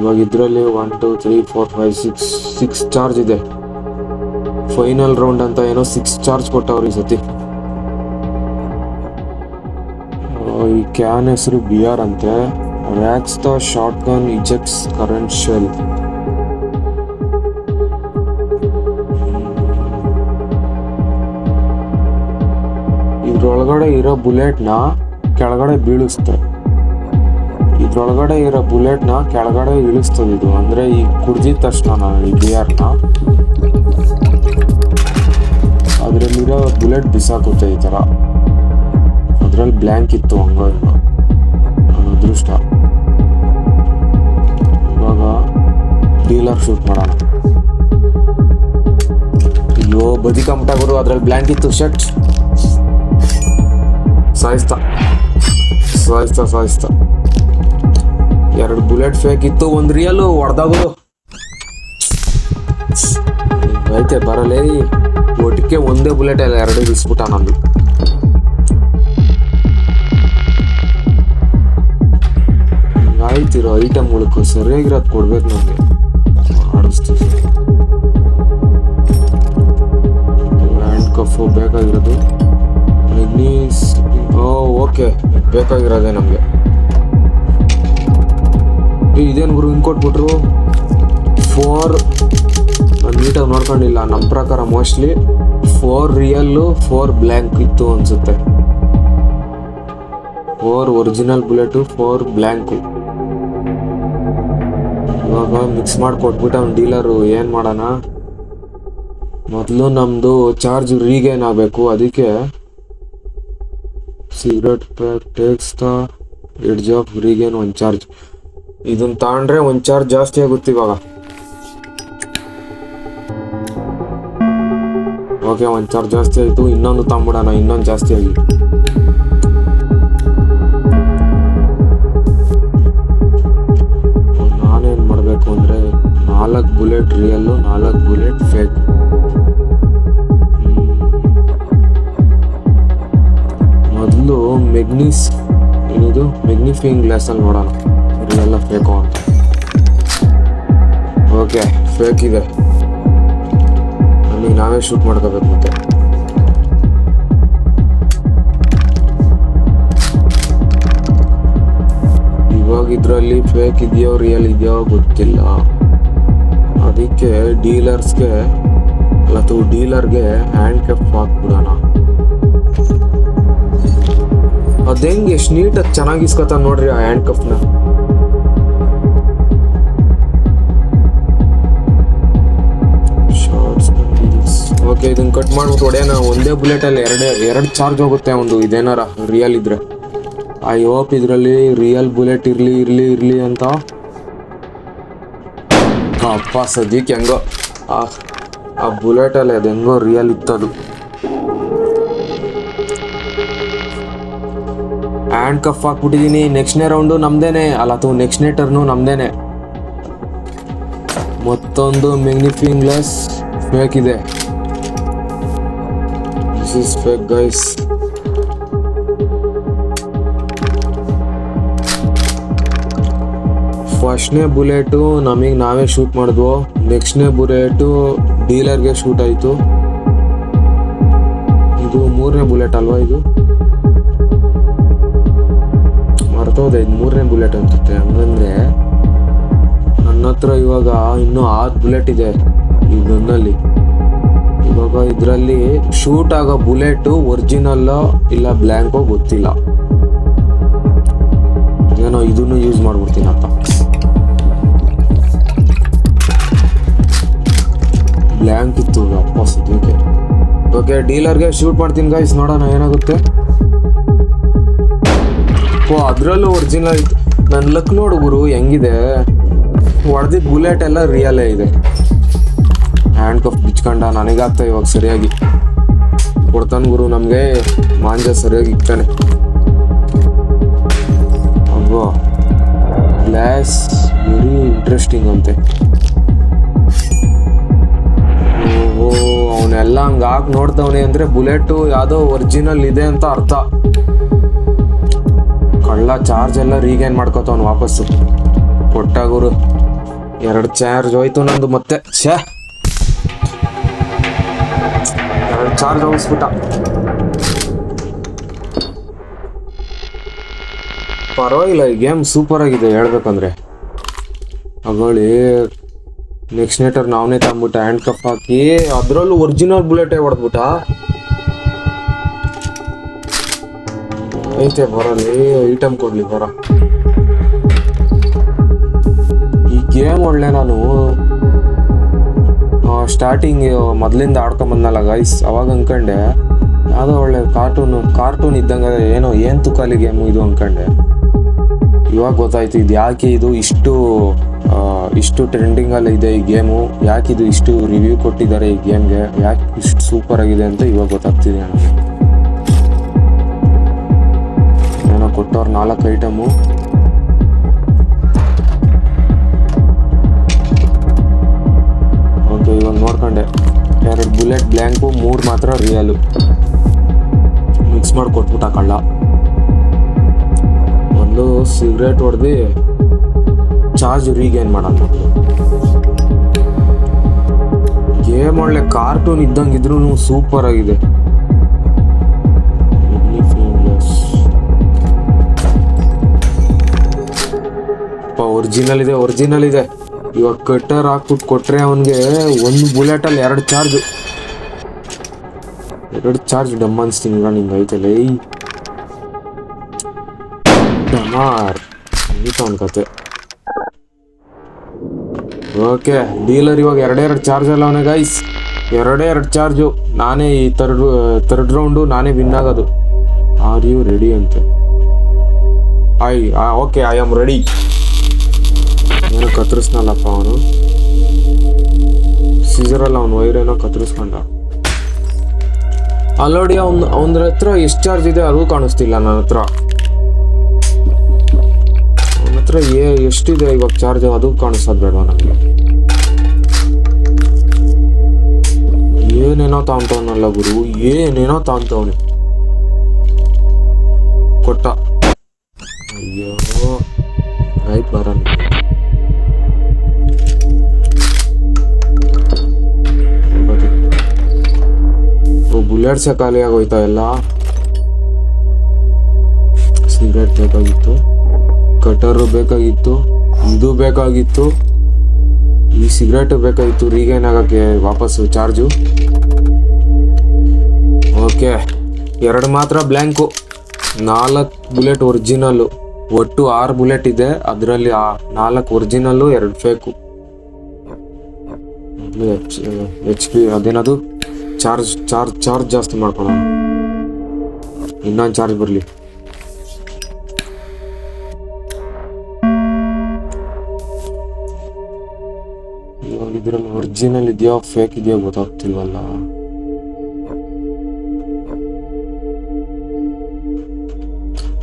Speaker 1: ಇವಾಗ ಇದರಲ್ಲಿ one two three four five six six charge ಇದೆ. ಫೈನಲ್ ರೌಂಡ್ ಅಂತ ಏನೋ ಸಿಕ್ಸ್ ಚಾರ್ಜ್ ಕೊಟ್ಟವ್ರು ಈ ಸತಿ. ಕ್ಯಾನ್ ಹೆಸರು ಬಿ ಆರ್ ಅಂತೆ. Racks the shotgun ejects current shell. ಇದ್ರೊಳಗಡೆ ಇರೋ ಬುಲೆಟ್ನ ಕೆಳಗಡೆ ಬೀಳಿಸುತ್ತೆ ಇದ್ರೊಳಗಡೆ ಇರೋ ಬುಲೆಟ್ನ ಕೆಳಗಡೆ ಇಳಿಸ್ತದೆ ಇದು. ಅಂದ್ರೆ ಈ ಕುಡ್ದಿದ ತಕ್ಷಣ ಈ ಬಿಯರ್ನ ಅದರಲ್ಲಿರೋ ಬುಲೆಟ್ ಬಿಸಾಕುತ್ತೆ ಈ ಥರ. ಅದ್ರಲ್ಲಿ ಬ್ಲ್ಯಾಂಕ್ ಇತ್ತು ಹಂಗ ಅದೃಷ್ಟ ಇವಾಗ ಡೀಲರ್ ಶೂಟ್ ಮಾಡೋಣ. ಅಯ್ಯೋ, ಬದಿ ಕಂಪಟ ಗುರು, ಅದ್ರಲ್ಲಿ ಬ್ಲ್ಯಾಂಕ್ ಇತ್ತು ಶರ್ಟ್ ಸಾಯಿಸ್ತಾ. ಸಾಯಿಸ್ತಾ ಸಾಯಿಸ್ತಾ. ಎರಡು ಬುಲೆಟ್ ಫೇಕ್ ಇತ್ತು, ಒಂದು ರಿಯಲ್ ಹೊಡೆದಾಗುದು ಐತೆ ಬರಲೇ. ಒಟ್ಟಿಗೆ ಒಂದೇ ಬುಲೆಟ್ ಅಲ್ಲ ಎರಡು ಇಳಿಸ್ಬಿಟ್ಟ ನಂದು ಆಯ್ತಿರೋ ಐಟಮ್ಗಳಿಗೂ ಸರಿಯಾಗಿರೋದು ಕೊಡ್ಬೇಕು ನಮಗೆ. ಆಡಿಸ್ತೀವಿ. ಹ್ಯಾಂಡ್ ಕಫು ಬೇಕಾಗಿರೋದು. ಓ ಓಕೆ ಬೇಕಾಗಿರೋದೆ ನಮಗೆ. ಇದೇನು ಗುರು ಹಿಂಗೆ ಕೊಟ್ಬಿಟ್ರು? ಫೋರ್ ನೀಟಾಗಿ ನೋಡ್ಕೊಂಡಿಲ್ಲ. ನಮ್ಮ ಪ್ರಕಾರ mostly four real four blank ಇತ್ತು ಅನ್ಸುತ್ತೆ. Four original bullet four blank ಇವಾಗ ಮಿಕ್ಸ್ ಮಾಡಿ ಕೊಟ್ಬಿಟ್ಟು ಅವ್ನು ಡೀಲರು ಏನು ಮಾಡೋಣ? ಮೊದಲು ನಮ್ಮದು ಚಾರ್ಜ್ ರೀಗೇನ್ ಆಗಬೇಕು ಅದಕ್ಕೆ cigarette pack takes the edge off regain ಒಂದು ಚಾರ್ಜ್ ಇದನ್ನ ತಗೊಂಡ್ರೆ ಒಂದು ಚಾರ್ಜ್ ಜಾಸ್ತಿ ಆಗುತ್ತೆ ಇವಾಗ. ಓಕೆ ಒಂದು ಚಾರ್ಜ್ ಜಾಸ್ತಿ ಆಯಿತು, ಇನ್ನೊಂದು ತಗೊಂಬಿಡೋಣ ಇನ್ನೊಂದು ಜಾಸ್ತಿ ಆಗಿ. ನಾಲ್ಕು ಬುಲೆಟ್ ರಿಯಲ್ಲು ನಾಲ್ಕು ಬುಲೆಟ್ ಫೇಕ್ ಮೊದಲು ಮೆಗ್ನಿಸ್ ಏನಿದು? ಮೆಗ್ನಿಫೈಯಿಂಗ್ ಗ್ಲಾಸಲ್ಲಿ ನೋಡೋಣ. ರಿಯಲ್ಲ ಫೇಕು ಅಂತ. ಓಕೆ ಫೇಕ್ ಇದೆ. ನಮಗೆ ನಾವೇ ಶೂಟ್ ಮಾಡ್ಕೋಬೇಕು ಮತ್ತೆ. ಇವಾಗ ಇದರಲ್ಲಿ ಫೇಕ್ ಇದೆಯೋ ರಿಯಲ್ ಇದೆಯೋ ಗೊತ್ತಿಲ್ಲ. ಅದಕ್ಕೆ ಡೀಲರ್ಸ್ಗೆ ಅಥವಾ ಡೀಲರ್ಗೆ ಹ್ಯಾಂಡ್ ಕ್ಯಾಪ್ ಹಾಕ್ಬಿಡೋಣ ಅದೇಂಗೆ ಎಷ್ಟು ನೀಟಾಗಿ ಚೆನ್ನಾಗಿ ಇಸ್ಕೊತಾನ ನೋಡ್ರಿ ಆ ಹ್ಯಾಂಡ್ ಕಫ್ನ ಓಕೆ ಇದನ್ನ ಕಟ್ ಮಾಡ್ಬಿಟ್ಟು ಒಡೆಯನ ಒಂದೇ ಬುಲೆಟ್ ಅಲ್ಲಿ ಎರಡೇ, ಎರಡು ಚಾರ್ಜ್ ಹೋಗುತ್ತೆ ಒಂದು. ಇದೇನಾರ ರಿಯಲ್ ಇದ್ರೆ. ಐ ಹೋಪ್ ಇದರಲ್ಲಿ ರಿಯಲ್ ಬುಲೆಟ್ ಇರ್ಲಿ ಇರ್ಲಿ ಇರ್ಲಿ ಅಂತ ಅಪ್ಪ ಸದ್ಯಕ್ಕೆ ಹೆಂಗೋ. ಆ ಆ ಬುಲೆಟ್ ಅಲ್ಲಿ ಅದು ಹೆಂಗೋ ರಿಯಲ್ ಇತ್ತದು. ಹ್ಯಾಂಡ್ ಕಫ್ ಹಾಕ್ಬಿಟ್ಟಿದೀನಿ ನೆಕ್ಸ್ಟ್ನೇ ರೌಂಡು ನಮ್ದೇನೆ. ಅಲ್ಲ ಅಥವಾ ನೆಕ್ಸ್ಟ್ನೇ ಟರ್ನು ನಮ್ದೇನೆ. ಮತ್ತೊಂದು ಮ್ಯಾಗ್ನಿಫಿಂಗ್ ಗ್ಲಾಸ್ ಬೇಕಿದೆ ಇದೆ. ದಿಸ್ ಇಸ್ ಫೇಕ್ ಗೈಸ್ ಫಸ್ಟ್ನೇ ಬುಲೆಟು ನಮಗೆ ನಾವೇ ಶೂಟ್ ಮಾಡಿದ್ವು. ನೆಕ್ಸ್ಟ್ನೇ ಬುಲೆಟು ಡೀಲರ್ಗೆ ಶೂಟ್ ಆಯಿತು. ಇದು ಮೂರನೇ ಬುಲೆಟ್ ಅಲ್ವಾ ಇದು? ಮರ್ತೋದೆ, ಇದು ಮೂರನೇ ಬುಲೆಟ್ ಅನ್ಸುತ್ತೆ ಹಂಗಂದ್ರೆ ನನ್ನ ಹತ್ರ ಇವಾಗ ಇನ್ನೂ ಆರು ಬುಲೆಟ್ ಇದೆ ಈ ಗನ್ನಲ್ಲಿ ಇವಾಗ ಇದರಲ್ಲಿ ಶೂಟ್ ಆಗೋ ಬುಲೆಟ್ ಒರಿಜಿನಲ್ಲೋ ಇಲ್ಲ ಬ್ಲ್ಯಾಂಕೋ ಗೊತ್ತಿಲ್ಲ. ಏನೋ ಇದನ್ನು ಯೂಸ್ ಮಾಡ್ಬಿಡ್ತೀನಪ್ಪ. ಬ್ಲ್ಯಾಂಕ್ ಇತ್ತು ಅಪ್ಪ ಸದ್ಯಕ್ಕೆ ಓಕೆ, ಡೀಲರ್ಗೆ ಶೂಟ್ ಮಾಡ್ತೀನಿ ಗಾಯ್ಸ್ ನೋಡೋಣ ಏನಾಗುತ್ತೆ. ಓ, ಅದರಲ್ಲೂ ಒರಿಜಿನಲ್ ನನ್ನ ಲಕ್ ನೋಡು ಗುರು, ಹೆಂಗಿದೆ? ಹೊಡೆದಿದ್ದ ಬುಲೆಟ್ ಎಲ್ಲ ರಿಯಲೇ ಇದೆ. ಹ್ಯಾಂಡ್ ಕಫ್ ಬಿಚ್ಕೊಂಡ, ನನಗಾಗ್ತಾ ಇವಾಗ ಸರಿಯಾಗಿ. ಕೊಡ್ತಾನೆ ಗುರು ನಮಗೆ, ಮಾಂಜ ಸರಿಯಾಗಿ ಇಕ್ತಾನೆ. ಅಬ್ಬೋ ಗ್ಲಾಸ್ ವೆರಿ ಇಂಟ್ರೆಸ್ಟಿಂಗ್ ಅಂತೆ. ಹಿಂಗ್ ಹಾಕ್ ನೋಡ್ತವನೆ ಅಂದ್ರೆ ಬುಲೆಟ್ ಯಾವ್ದೋ ಒರಿಜಿನಲ್ ಇದೆ ಅಂತ ಅರ್ಥ. ಕಳ್ಳ ಚಾರ್ಜ್ ಎಲ್ಲ ರೀಗೇನ್ ಮಾಡ್ಕೋತಾವನ್ ವಾಪಸ್ಸು. ಕೊಟ್ಟಾಗೂರು ಎರಡು ಚಾರ್ಜ್ ಹೋಯ್ತು ನಂದು ಮತ್ತೆ. ಶೇ ಎರಡು ಚಾರ್ಜ್ ಹೋಗಿಸ್ಬಿಟ್ಟ. ಪರವಾಗಿಲ್ಲ, ಈ ಗೇಮ್ ಸೂಪರ್ ಆಗಿದೆ ಹೇಳ್ಬೇಕಂದ್ರೆ. ಅಗೊಳ್ಳಿ ನೆಕ್ಸ್ಟ್ ನೇಟರ್ ನಾವನೇ ತಂದ್ಬಿಟ್ಟ ಹ್ಯಾಂಡ್ ಕಪ್ ಹಾಕಿ, ಅದರಲ್ಲೂ ಒರಿಜಿನಲ್ ಬುಲೆಟೇ ಹೊಡೆದ್ಬಿಟ್ಟ. ಐತೆ ಬರಲಿ ಐಟಮ್ ಕೊಡ್ಲಿ ಬರ. ಈ ಗೇಮ್ ಒಳ್ಳೆ ನಾನು. ಸ್ಟಾರ್ಟಿಂಗ್ ಮೊದಲಿಂದ ಆಡ್ಕೊಂಬಂದಲ್ಲ ಗೈಸ್ ಅವಾಗ ಅನ್ಕಂಡೆ, ಯಾವುದೋ ಒಳ್ಳೆ ಕಾರ್ಟೂನು ಕಾರ್ಟೂನ್ ಇದ್ದಂಗೆ ಏನೋ ಏನು ತುಕಾಲಿ ಗೇಮು ಇದು ಅನ್ಕಂಡೆ. ಇವಾಗ ಗೊತ್ತಾಯ್ತು ಇದು ಯಾಕೆ ಇದು ಇಷ್ಟು ಇಷ್ಟು ಟ್ರೆಂಡಿಂಗ್ ಅಲ್ಲಿ ಇದೆ ಈ ಗೇಮು ಯಾಕೆ ಇದು ಇಷ್ಟು ರಿವ್ಯೂ ಕೊಟ್ಟಿದ್ದಾರೆ ಈ ಗೇಮ್ಗೆ ಯಾಕೆ ಇಷ್ಟು ಸೂಪರ್ ಆಗಿದೆ ಅಂತ ಇವಾಗ ಗೊತ್ತಾಗ್ತಿದೆ ನನಗೆ ಏನೋ ಕೊಟ್ಟವ್ರು ನಾಲ್ಕು ಐಟಮು ಓಕೆ ಇವಾಗ ನೋಡ್ಕೊಂಡೆ. ಎರಡು ಬುಲೆಟ್ ಬ್ಲ್ಯಾಂಕು ಮೂರು ಮಾತ್ರ ರಿಯಲು ಮಿಕ್ಸ್ ಮಾಡಿ ಕೊಟ್ಬಿಟ್ಟ ಕಳ್ಳ. ಒಂದು ಸಿಗರೇಟ್ ಹೊಡೆದು ಚಾರ್ಜ್ ರೀಗೇನ್ ಮಾಡೋಣ ಗೇಮ್ ಒಳ್ಳೆ ಕಾರ್ಟೂನ್ ಇದ್ದಂಗೆ ಇದ್ರೂ ಸೂಪರ್ ಆಗಿದೆ ಒರಿಜಿನಲ್ ಇದೆ ಒರಿಜಿನಲ್ ಇದೆ. ಇವಾಗ ಕಟ್ಟರ್ ಹಾಕ್ಬಿಟ್ಟು ಕೊಟ್ರೆ ಅವನಿಗೆ ಒಂದು ಬುಲೆಟ್ ಅಲ್ಲಿ ಎರಡು ಚಾರ್ಜ್ ಎರಡು ಚಾರ್ಜ್ ಡಮ್ ಅನ್ಸ್ತೀನಿ ನಿಂಗೆ ಐತಲ್ಲ, ಏಯ್. ಡಮಾರ್ ಕತೆ ಓಕೆ, ಡೀಲರ್ ಇವಾಗ ಎರಡೆರಡು ಚಾರ್ಜ್ ಅಲ್ಲ ಅವನೇ ಗೈಸ್ ಎರಡೇ ಎರಡು ಚಾರ್ಜು ನಾನೇ ಈ ಥರ್ಡ್ ತರ್ಡ್ ರೌಂಡು ನಾನೇ ವಿನ್ ಆಗೋದು. ಆರ್ ಯು ರೆಡಿ ಅಂತೆ? I okay I am ready ಏನೋ ಕತ್ತರಿಸ್ನಲ್ಲಪ್ಪ ಅವನು. ಸೀಸರಲ್ಲ ಅವನು ವೈರೇನೋ ಕತ್ತರಿಸ್ಕೊಂಡ. ಅಲ್ಲೋಡಿ ಅವ್ನ, ಅವನ ಹತ್ರ ಎಷ್ಟು ಚಾರ್ಜ್ ಇದೆ ಅದು ಕಾಣಿಸ್ತಿಲ್ಲ ನನ್ನ ಹತ್ರ. ಹತ್ರ ಏ ಎಷ್ಟಿದೆ ಇವಾಗ ಚಾರ್ಜ್ ಅದು ಕಾಣಿಸೋದು ಬೇಡ ನನಗೆ. ಏನೇನೋ ತಾಂತವನಲ್ಲ ಗುರು, ಏನೇನೋ ತಾಂತವನೆ. ಕೊಟ್ಟ. ಅಯ್ಯೋ, ಆಯ್ತು ಬರೋಣ ಬುಲೆಟ್ಸೇ ಖಾಲಿ ಆಗೋಯ್ತಾ ಎಲ್ಲ? ಸಿಗರೇಟ್ ಬೇಕಾಗಿತ್ತು. ಕಟರು ಬೇಕಾಗಿತ್ತು, ಇದು ಬೇಕಾಗಿತ್ತು, ಈ ಸಿಗರೇಟ್ ಬೇಕಾಗಿತ್ತು ರೀಗೇನ್ ಆಗಕ್ಕೆ ವಾಪಸ್ಸು ಚಾರ್ಜು ಓಕೆ ಎರಡು ಮಾತ್ರ ಬ್ಲ್ಯಾಂಕು ನಾಲ್ಕು ಬುಲೆಟ್ ಒರಿಜಿನಲ್ಲು ಒಟ್ಟು ಆರು ಬುಲೆಟ್ ಇದೆ, ಅದರಲ್ಲಿ ಆ ನಾಲ್ಕು ಒರಿಜಿನಲ್ಲು ಎರಡು ಫೇಕು ಎಚ್ ಪಿ ಅದೇನದು? ಚಾರ್ಜ್ ಚಾರ್ಜ್ ಚಾರ್ಜ್ ಜಾಸ್ತಿ ಮಾಡ್ಕೊಳ್ಳೋಣ. ಇನ್ನೊಂದು ಚಾರ್ಜ್ ಬರಲಿ. ಒರಿಜಿನಲ್ ಇದೆಯೋ ಫೇಕ್ ಇದೆಯೋ ಗೊತ್ತಾಗ್ತಿಲ್ವಲ್ಲ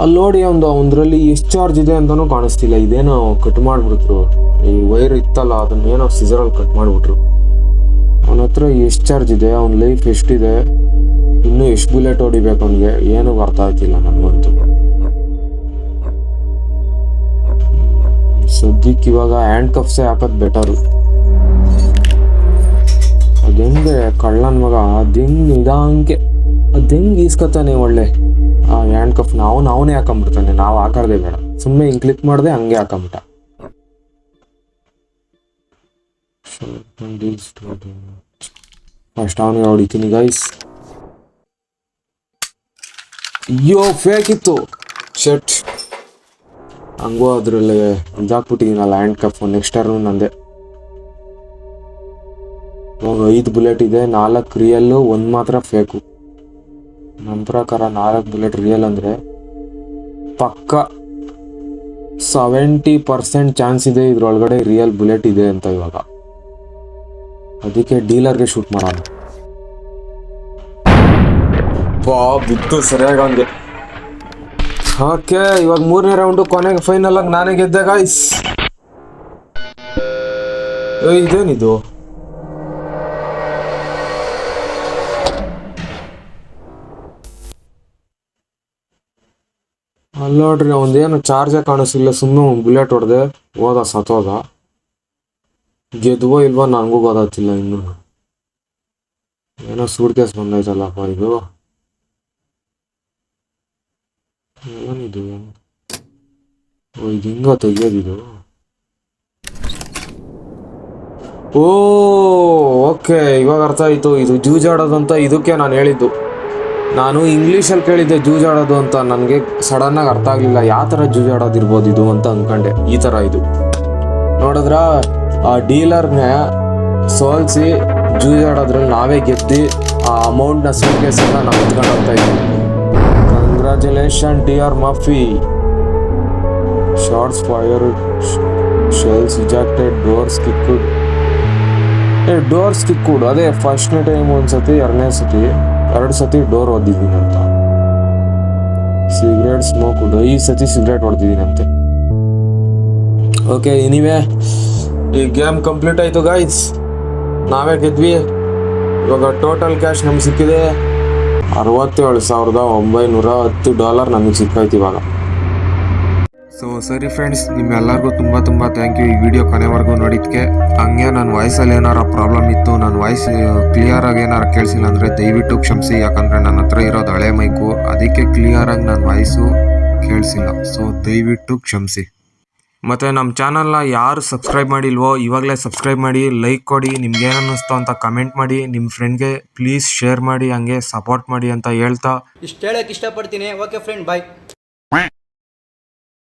Speaker 1: ಅಲ್ಲಿ ನೋಡಿ ಒಂದು ಒಂದ್ರಲ್ಲಿ ಎಷ್ಟು ಚಾರ್ಜ್ ಇದೆ ಅಂತಾನೂ ಕಾಣಿಸ್ತಿಲ್ಲ. ಇದೇನೋ ಕಟ್ ಮಾಡ್ಬಿಟ್ರು. ಈ ವೈರ್ ಇತ್ತಲ್ಲ, ಅದನ್ನ ಏನೋ ಸಿಸರಲ್ಲಿ ಕಟ್ ಮಾಡಿಬಿಟ್ರು. ಅವನ ಹತ್ರ ಎಷ್ಟು ಚಾರ್ಜ್ ಇದೆ, ಅವನ ಲೈಫ್ ಎಷ್ಟಿದೆ, ಇನ್ನೂ ಎಷ್ಟು ಬುಲೆಟ್ ಹೊಡಿಬೇಕು ಅವನಿಗೆ, ಏನೂ ಅರ್ಥ ಆಗ್ತಿಲ್ಲ ನನಗಂತೂ. ಸದ್ಯಕ್ಕೆ ಇವಾಗ ಹ್ಯಾಂಡ್ ಕಫ್ಸೇ ಹಾಕೋದು ಬೆಟರು ಅದೆಂಗೆ ಕಳ್ಳನ ಮಗ, ದಿಂಗ್ ನಿಧಾಂಗೆ ಅದೆಂಗ್ ಈಸ್ಕೊತಾನೆ ಒಳ್ಳೆ. ಆ ಹ್ಯಾಂಡ್ ಕಫ್ ನಾವು, ನಾವನೇ ಹಾಕೊಂಡ್ಬಿಡ್ತಾನೆ ನಾವು ಹಾಕಾರ್ದೆ ಬೇಡ. ಸುಮ್ಮನೆ ಹಿಂಗ್ ಕ್ಲಿಕ್ ಮಾಡ್ದೆ ಹಂಗೆ ಹಾಕೊಂಬಿಟ್ಟ. ಫಸ್ಟ್ ಅವನಿಗೆ ಹೊಡಿತೀನಿ ಗೈಸ್ ಅಯ್ಯೋ ಫೇಕ್ ಇತ್ತು. ಶರ್ಟ್ ಹಂಗೂ ಅದ್ರಲ್ಲಿ ಇದಾಕ್ಬಿಟ್ಟಿದ್ದೀನಲ್ಲ ಹ್ಯಾಂಡ್ ಕಫ್ ನೆಕ್ಸ್ಟ್ ಟರ್ನು ನಂದೆ. ಐದು ಬುಲೆಟ್ ಇದೆ, ನಾಲ್ಕು ರಿಯಲ್ಲು ಒಂದು ಮಾತ್ರ ಫೇಕು ನಮ್ಮ ಪ್ರಕಾರ ನಾಲ್ಕು ಬುಲೆಟ್ ರಿಯಲ್ ಅಂದರೆ ಪಕ್ಕ ಸೆವೆಂಟಿ ಪರ್ಸೆಂಟ್ ಚಾನ್ಸ್ ಇದೆ ಇದ್ರೊಳಗಡೆ ರಿಯಲ್ ಬುಲೆಟ್ ಇದೆ ಅಂತ ಇವಾಗ. ಅದಕ್ಕೆ ಡೀಲರ್ಗೆ ಶೂಟ್ ಮಾಡೋಣ. ಬಾ ಬಿತ್ತು ಸರಿಯಾಗಿ ಹಂಗೆ ಓಕೆ, ಇವಾಗ ಮೂರನೇ ರೌಂಡು ಕೊನೆಗೆ ಫೈನಲ್ ಆಗಿ ನಾನೇ ಗೆದ್ದೆ ಗಾಯ್ಸ್ ಇದೇನಿದು? ಅಲ್ಲ ನೋಡ್ರಿ ಅವಂದೇನು ಚಾರ್ಜೇ ಕಾಣಿಸಿಲ್ಲ ಸುಮ್ಮನೆ ಬುಲೆಟ್ ಹೊಡೆದೆ ಹೋದ ಸತ್ತೋದ ಗೆದ್ವೋ ಇಲ್ವೋ ನನಗೂ ಗೊತ್ತಾಗ್ತಿಲ್ಲ ಇನ್ನು. ಏನೋ ಸೂಟ್ ಕೇಸ್ ಬಂದೈತಲ್ಲಪ್ಪ ಇದು. ಏನಿದು? ಓ, ಇದು ಹಿಂಗ ತೆಗಿಯೋದಿದು? ಓ, ಓಕೆ, ಇವಾಗ ಅರ್ಥ ಆಯ್ತು. ಇದು ಜೂಜಾಡೋದಂತ ಇದಕ್ಕೆ ನಾನು ಹೇಳಿದ್ದು. ನಾನು ಇಂಗ್ಲೀಷಲ್ಲಿ ಕೇಳಿದ್ದೆ ಜೂಜಾಡೋದು ಅಂತ, ನನಗೆ ಸಡನ್ನಾಗಿ ಅರ್ಥ ಆಗಲಿಲ್ಲ. ಯಾವ ಥರ ಜೂಜಾಡೋದಿರ್ಬೋದು ಇದು ಅಂತ ಅಂದ್ಕೊಂಡೆ ಈ ಥರ ಇದು. ನೋಡಿದ್ರ, ಆ ಡೀಲರ್ನ ಸೋಲ್ಸಿ ಜೂಜಾಡೋದ್ರಲ್ಲಿ ನಾವೇ ಗೆದ್ದು ಆ ಅಮೌಂಟ್ನ ಸೂಟ್ಕೇಸನ್ನ ನಾವು ಎತ್ಕೊಂಡು ಹೋಗ್ತಾ ಇದ್ದೀವಿ congratulation D R muffy shots fire shells ejected doors kicked doors kicked ಅದೇ ಫಸ್ಟ್ನೇ ಟೈಮ್ ಒಂದ್ಸತಿ, ಎರಡನೇ ಸತಿ. ಎರಡು ಸತಿ ಡೋರ್ ಓದಿದ್ದೀನಿ ಅಂತ. ಸಿಗರೇಟ್ ಸ್ಮೋಕ್ ಈ ಸತಿ ಸಿಗರೇಟ್ ಹೊಡೆದಿದ್ದೀನಂತೆ ಓಕೆ ಇನಿವೆ ಈ ಗೇಮ್ ಕಂಪ್ಲೀಟ್ ಆಯ್ತು ಗೈಸ್ ನಾವೇ ಗೆದ್ವಿ. ಇವಾಗ ಟೋಟಲ್ ಕ್ಯಾಶ್ ನಮ್ಗೆ ಸಿಕ್ಕಿದೆ. ಅರವತ್ತೇಳು ಸಾವಿರದ ಒಂಬೈನೂರ ಹತ್ತು ಡಾಲರ್ ನಮಗೆ ಸಿಕ್ಕಾಯ್ತು ಇವಾಗ. ಸೊ ಸರಿ ಫ್ರೆಂಡ್ಸ್ ನಿಮ್ಮೆಲ್ಲರಿಗೂ ತುಂಬ ತುಂಬ ಥ್ಯಾಂಕ್ ಯು ಈ ವಿಡಿಯೋ ಕೊನೆವರೆಗೂ ನೋಡಿದ್ಕೆ. ಹಂಗೆ ನನ್ನ ವಾಯ್ಸಲ್ಲಿ ಏನಾರು ಪ್ರಾಬ್ಲಮ್ ಇತ್ತು ನನ್ನ ವಾಯ್ಸ್ ಕ್ಲಿಯರ್ ಆಗಿ ಏನಾರು ಕೇಳಿಸಿಲ್ಲ ಅಂದರೆ ದಯವಿಟ್ಟು ಕ್ಷಮಿಸಿ, ಯಾಕಂದರೆ ನನ್ನ ಹತ್ರ ಇರೋದು ಹಳೆ ಮೈಕು ಅದಕ್ಕೆ ಕ್ಲಿಯರ್ ಆಗಿ ನನ್ನ ವಾಯ್ಸು ಕೇಳಿಸಿಲ್ಲ. ಸೊ ದಯವಿಟ್ಟು ಕ್ಷಮಿಸಿ. ಮತ್ತು ನಮ್ಮ ಚಾನಲ್ನ ಯಾರು ಸಬ್ಸ್ಕ್ರೈಬ್ ಮಾಡಿಲ್ವೋ, ಇವಾಗಲೇ ಸಬ್ಸ್ಕ್ರೈಬ್ ಮಾಡಿ ಲೈಕ್ ಕೊಡಿ, ನಿಮ್ಗೆ ಏನು ಅನ್ನಿಸ್ತು ಅಂತ ಕಮೆಂಟ್ ಮಾಡಿ ನಿಮ್ಮ ಫ್ರೆಂಡ್ಗೆ ಪ್ಲೀಸ್ ಶೇರ್ ಮಾಡಿ, ಹಂಗೆ ಸಪೋರ್ಟ್ ಮಾಡಿ ಅಂತ ಹೇಳ್ತಾ.
Speaker 2: ಇಷ್ಟು ಹೇಳಕ್ಕೆ ಇಷ್ಟಪಡ್ತೀನಿ. Okay friend bye